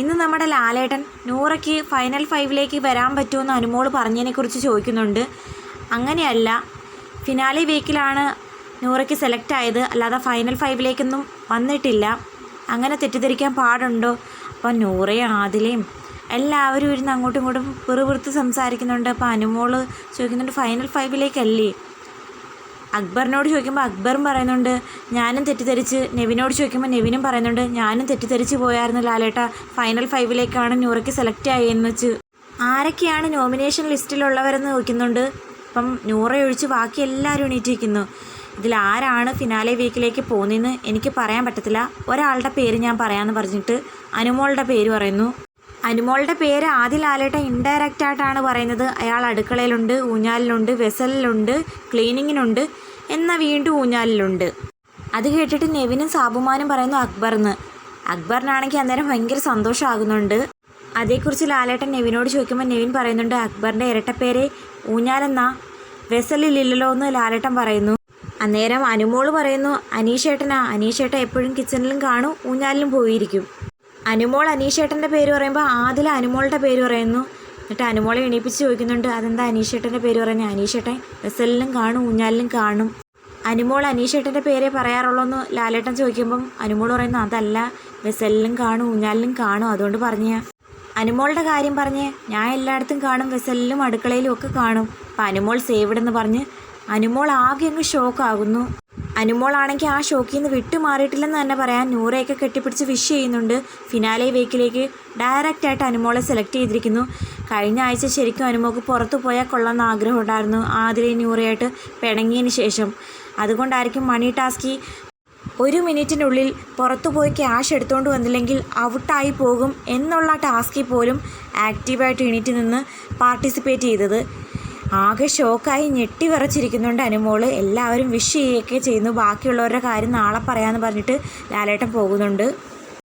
ഇന്ന് നമ്മുടെ ലാലേട്ടൻ നൂറയ്ക്ക് ഫൈനൽ ഫൈവിലേക്ക് വരാൻ പറ്റുമെന്ന് അനുമോൾ പറഞ്ഞതിനെക്കുറിച്ച് ചോദിക്കുന്നുണ്ട്. അങ്ങനെയല്ല ഫിനാലി വീക്കിലാണ് നൂറയ്ക്ക് സെലക്ട് ആയത്. അല്ലാതെ ഫൈനൽ ഫൈവിലേക്കൊന്നും വന്നിട്ടില്ല. അങ്ങനെ തെറ്റിദ്ധരിക്കാൻ പാടുണ്ടോ? അപ്പോൾ നൂറയും ആദിലയും എല്ലാവരും ഇരുന്ന് അങ്ങോട്ടും ഇങ്ങോട്ടും പിറുപിറുത്ത് സംസാരിക്കുന്നുണ്ട്. അപ്പോൾ അനുമോൾ ചോദിക്കുന്നുണ്ട് ഫൈനൽ ഫൈവിലേക്കല്ലേ അക്ബറിനോട് ചോദിക്കുമ്പോൾ അക്ബറും പറയുന്നുണ്ട് ഞാനും തെറ്റിദ്ധരിച്ച് നെവിനോട് ചോദിക്കുമ്പോൾ നെവിനും പറയുന്നുണ്ട് ഞാനും തെറ്റിദ്ധരിച്ച് പോയായിരുന്നു ലാലേട്ട ഫൈനൽ ഫൈവിലേക്കാണ് നൂറയ്ക്ക് സെലക്ട് ആയെന്ന് വെച്ച്. ആരൊക്കെയാണ് നോമിനേഷൻ ലിസ്റ്റിലുള്ളവരെന്ന് ചോദിക്കുന്നുണ്ട് അപ്പം നൂറയൊഴിച്ച് ബാക്കി എല്ലാവരും എണീറ്റിരിക്കുന്നു. ഇതിൽ ആരാണ് ഫിനാലെ വീക്കിലേക്ക് പോകുന്നതെന്ന് എനിക്ക് പറയാൻ പറ്റത്തില്ല. ഒരാളുടെ പേര് ഞാൻ പറയാമെന്ന് പറഞ്ഞിട്ട് അനുമോളുടെ പേര് പറയുന്നു. അനുമോളുടെ പേര് ആദ്യ ലാലേട്ട ഇൻഡയറക്റ്റ് ആയിട്ടാണ് പറയുന്നത്. അയാൾ അടുക്കളയിലുണ്ട് ഊഞ്ഞാലിലുണ്ട് വെസലിലുണ്ട് ക്ലീനിങ്ങിനുണ്ട് എന്നാൽ വീണ്ടും ഊഞ്ഞാലിലുണ്ട്. അത് കേട്ടിട്ട് നെവിനും സാബുമാനും പറയുന്നു അക്ബർന്ന്. അക്ബറിനാണെങ്കിൽ അന്നേരം ഭയങ്കര സന്തോഷമാകുന്നുണ്ട്. അതേക്കുറിച്ച് ലാലേട്ടൻ നെവിനോട് ചോദിക്കുമ്പോൾ നെവിൻ പറയുന്നുണ്ട് അക്ബറിന്റെ ഇരട്ടപ്പേരെ ഊഞ്ഞാലെന്നാ? വെസലിലില്ലല്ലോ എന്ന് ലാലേട്ടൻ പറയുന്നു. അന്നേരം അനുമോൾ പറയുന്നു അനീഷേട്ടനാ അനീഷേട്ടൻ എപ്പോഴും കിച്ചണിലും കാണും ഊഞ്ഞാലിലും പോയിരിക്കും. അനുമോൾ അനീഷേട്ടന്റെ പേര് പറയുമ്പോൾ ആദില അനുമോളുടെ പേര് പറയുന്നു. എന്നിട്ട് അനുമോളെ എണീപ്പിച്ച് ചോദിക്കുന്നുണ്ട് അതെന്താ അനീഷേട്ടന്റെ പേര് പറയുന്നത് അനീഷേട്ടൻ വെസലിലും കാണും ഊഞ്ഞാലിലും കാണും. അനുമോൾ അനീഷേട്ടന്റെ പേരേ പറയാറുള്ളൂ എന്ന് ലാലേട്ടൻ ചോദിക്കുമ്പം അനുമോൾ പറയുന്നു അതല്ല വെസലിലും കാണും ഊഞ്ഞാലിലും കാണും അതുകൊണ്ട് പറഞ്ഞ. അനുമോളുടെ കാര്യം പറഞ്ഞ് ഞാൻ എല്ലായിടത്തും കാണും വെസലിലും അടുക്കളയിലും ഒക്കെ കാണും. അപ്പം അനുമോൾ സേവ് എന്ന് പറഞ്ഞ് അനുമോൾ ആകെ അങ്ങ് ഷോക്കാകുന്നു അനുമോളാണെങ്കിൽ ആ ഷോക്കിൽ നിന്ന് വിട്ടുമാറിയിട്ടില്ലെന്ന് തന്നെ പറയാൻ നൂറയൊക്കെ കെട്ടിപ്പിടിച്ച് വിഷ് ചെയ്യുന്നുണ്ട്. ഫിനാലെ വീക്കിലേക്ക് ഡയറക്റ്റ് ആയിട്ട് അനുമോളെ സെലക്ട് ചെയ്തിരിക്കുന്നു. കഴിഞ്ഞ ആഴ്ച ശരിക്കും അനുമോക്ക് പുറത്തു പോയാൽ കൊള്ളാമെന്ന് ആഗ്രഹം ഉണ്ടായിരുന്നു. ആതിരെ നൂറയായിട്ട് പിണങ്ങിയതിന് ശേഷം. അതുകൊണ്ടായിരിക്കും മണി ടാസ്കി ഒരു മിനിറ്റിനുള്ളിൽ പുറത്തു പോയി ക്യാഷ് എടുത്തുകൊണ്ട് വന്നില്ലെങ്കിൽ ഔട്ടായി പോകും എന്നുള്ള ടാസ്കിൽ പോലും ആക്റ്റീവായിട്ട് എണീറ്റ് നിന്ന് പാർട്ടിസിപ്പേറ്റ് ചെയ്തത്. ആകെ ഷോക്കായി ഞെട്ടി വിറച്ചിരിക്കുന്നുണ്ട് അനുമോൾ എല്ലാവരും വിഷ് ചെയ്യുകയൊക്കെ ചെയ്യുന്നു. ബാക്കിയുള്ളവരുടെ കാര്യം നാളെ പറയാമെന്ന് പറഞ്ഞിട്ട് ലാലേട്ടൻ പോകുന്നുണ്ട്.